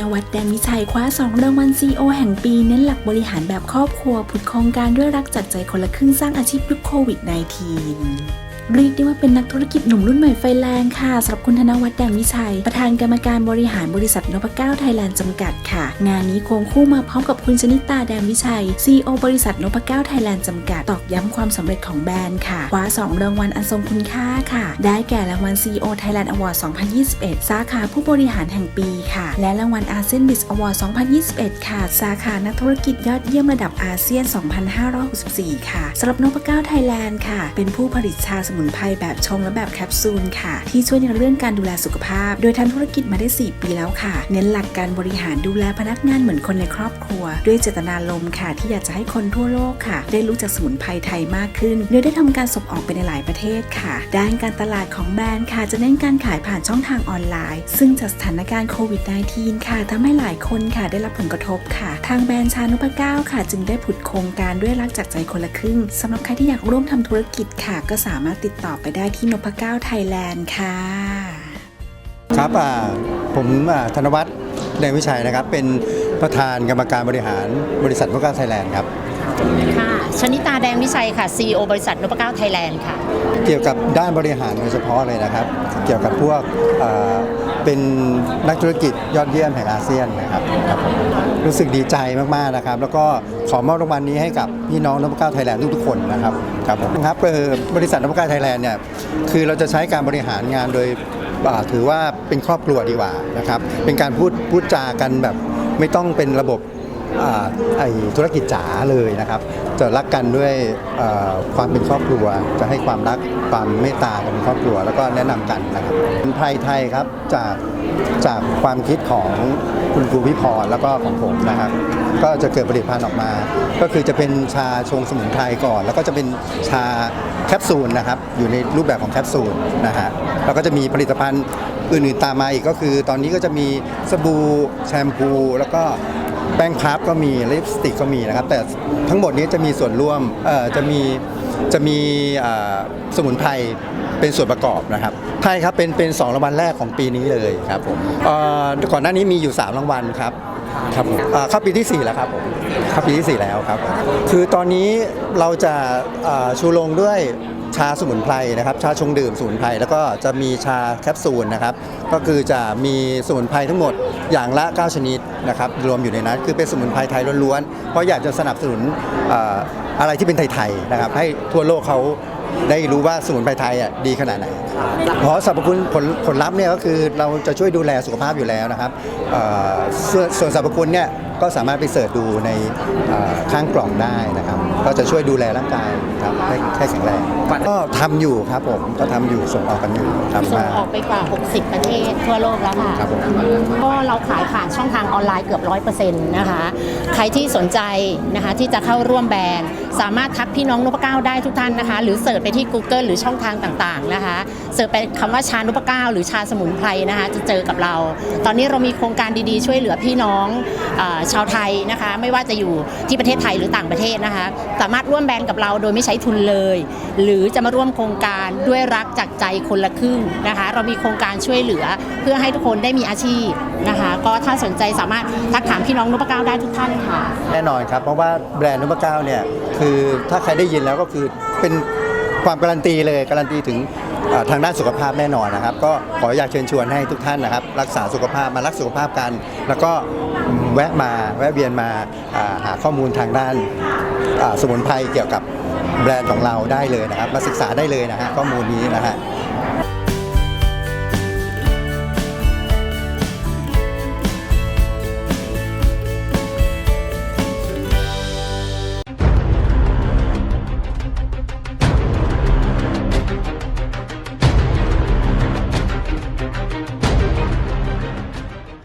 นวัฒน์แดนวิชัยคว้า 2 รางวัล CEO แห่งปี เน้นหลักบริหารแบบครอบครัวผุดโครงการด้วยรักจัดใจคนละครึ่งสร้างอาชีพยุคโควิด -19 เรียกได้ว่าเป็นนักธุรกิจหนุ่มรุ่นใหม่ไฟแรงค่ะสำหรับคุณธนวัฒน์แดงวิชัย ประธานกรรมการบริหารบริษัทนพเก้าไทยแลนด์จำกัดค่ะ งานนี้ควงคู่มาพร้อมกับคุณชนิตาแดงวิชัย CEO บริษัทนพเก้าไทยแลนด์จำกัดตอกย้ำความสำเร็จของแบรนด์ค่ะคว้า2รางวัลอันทรงคุณค่าค่ะ ได้แก่รางวัล CEO Thailand Award 2021 สาขาผู้บริหารแห่งปีค่ะ และรางวัลอาเซียนบิสอวอร์ด2021 ค่ะ สาขานักธุรกิจยอดเยี่ยมระดับอาเซียน 2564 ค่ะสำหรับนพเก้าไทยแลนด์ค่ะ เป็นผู้ผลิตชาสมุนุนไพรแบบชงและแบบแคปซูลค่ะ ที่ช่วยในเรื่องการดูแลสุขภาพ โดยทำธุรกิจมาได้ 4 ปีแล้วค่ะ เน้นหลักการบริหารดูแลพนักงานเหมือนคนในครอบครัว ด้วยเจตนารมณ์ค่ะ ที่อยากจะให้คนทั่วโลกค่ะ ได้รู้จักสมุนไพรไทยมากขึ้น โดยได้ทำการส่งออกไปในหลายประเทศค่ะ ด้านการตลาดของแบรนด์ค่ะ จะเน้นการขายผ่านช่องทางออนไลน์ ซึ่งจากสถานการณ์โควิด -19 ค่ะทำให้หลายคนค่ะได้รับผลกระทบค่ะ ทางแบรนด์ชานุพเก้าค่ะ จึงได้ผุดโครงการด้วยรักจากใจคนละครึ่งสำหรับใครที่อยากร่วมทำธุรกิจค่ะ ก็สามารถติดต่อไปได้ที่นพเก้าไทยแลนด์ค่ะ ครับอ่าผมธนวัฒน์แดงวิชัยนะครับ เป็นประธานกรรมการบริหารบริษัทนพเก้าไทยแลนด์ครับ ค่ะชนิตาแดงวิชัยค่ะ CEO บริษัทนพเก้าไทยแลนด์ค่ะ เกี่ยวกับด้านบริหารโดยเฉพาะเลยนะครับ เกี่ยวกับพวกอ่าเป็นนักธุรกิจยอดเยี่ยมแห่งอาเซียนนะครับครับผมรู้สึกดีใจมากๆนะครับ แล้วก็ขอมอบรางวัลนี้ให้กับพี่น้องนพเก้าไทยแลนด์ทุกๆคนนะครับครับผมครับเอ่อบริษัทนพเก้าไทยแลนด์เนี่ยคือเราจะใช้การบริหารงานโดยอ่าถือว่าเป็นครอบครัวดีกว่านะครับเป็นการพูดพูดจากันแบบ ไม่ต้องเป็นระบบ ไอธุรกิจจ๋าเลยนะครับ จะรักกันด้วยความเป็นครอบครัว จะให้ความรักความเมตตากันเป็นครอบครัว แล้วก็แนะนำกันนะครับเป็นไทยไทยครับจากจากความคิดของคุณครูพิพรแล้วก็ของผมนะครับ ก็จะเกิดผลิตภัณฑ์ออกมา ก็คือจะเป็นชาชงสมุนไพรก่อน แล้วก็จะเป็นชาแคปซูลนะครับ อยู่ในรูปแบบของแคปซูลนะฮะแล้วก็จะมีผลิตภัณฑ์อื่นๆตามมาอีกก็คือ ตอนนี้ก็จะมีสบู่แชมพู แล้วก็ แป้งพับก็มีลิปสติกก็มีนะครับ แต่ทั้งหมดนี้จะมีส่วนร่วมเอ่อจะมีจะมีอ่าสมุนไพรเป็นส่วนประกอบนะครับใช่ครับเป็นเป็นสองรางวัลแรกของปีนี้เลยครับผมเอ่อก่อนหน้านี้มีอยู่ 3 รางวัลครับ ครับผมเอ่อเข้าปีที่ 4 แล้วครับผมเข้าปีที่ 4 แล้วครับ คือตอนนี้เราจะอ่อชูโรงด้วยชาสมุนไพรนะครับ ชาชงดื่มสมุนไพรแล้วก็จะมีชาแคปซูลนะครับ ก็คือจะมีสมุนไพรทั้งหมดอย่างละ 9 ชนิดนะครับ รวมอยู่ในนั้นคือเป็นสมุนไพรไทยล้วนๆ เพราะอยากจะสนับสนุนอ่ออะไรที่เป็นไทยๆนะครับให้ทั่วโลกเขา ได้รู้ว่าสมุนไพรไทยอะดีขนาดไหน เพราะสรรพคุณผลผลลัพธ์เนี่ยก็คือเราจะช่วยดูแลสุขภาพอยู่แล้วนะครับเอ่อส่วนส่วนสรรพคุณเนี่ย ก็สามารถไปเสิร์ชดูในเอ่อข้างกล่องได้นะครับ ก็จะช่วยดูแลร่างกายครับให้ให้แข็งแรงก็ทำอยู่ครับผมก็ทำอยู่ส่งออกกันอยู่ทำส่งมาออกไปกว่า 60 ประเทศทั่วโลกแล้วค่ะครับผมก็เราขายผ่านช่องทางออนไลน์เกือบ100%นะคะใครที่สนใจนะคะที่จะเข้าร่วมแบรนด์ สามารถทักพี่น้องนพเก้าได้ทุกท่านนะคะ หรือเสิร์ชไปที่ Google หรือช่องทางต่างๆนะคะเสิร์ชไปคำว่าชานพเก้าหรือชาสมุนไพรนะคะจะเจอกับเรา ตอนนี้เรามีโครงการดีๆช่วยเหลือพี่น้องเออชาวไทยนะคะ ไม่ว่าจะอยู่ที่ประเทศไทยหรือต่างประเทศนะคะ สามารถร่วมแบรนด์กับเราโดยไม่ใช้ทุนเลย หรือจะมาร่วมโครงการด้วยรักจากใจคนละครึ่งนะคะ เรามีโครงการช่วยเหลือเพื่อให้ทุกคนได้มีอาชีพนะคะ ก็ถ้าสนใจสามารถทักถามพี่น้องนพเก้าได้ทุกท่านค่ะ แน่นอนครับเพราะว่าแบรนด์นุปเก้าเนี่ยคือถ้าใครได้ยินแล้วก็คือเป็นความการันตีเลยการันตีถึง ทางด้านสุขภาพแน่นอนนะครับ ก็ขออยากเชิญชวนให้ทุกท่านนะครับ รักษาสุขภาพมารักสุขภาพกัน แล้วก็แวะมาแวะเวียนมาหาข้อมูลทางด้านสมุนไพรเกี่ยวกับแบรนด์ของเราได้เลยนะครับ มาศึกษาได้เลยนะฮะข้อมูลนี้นะฮะ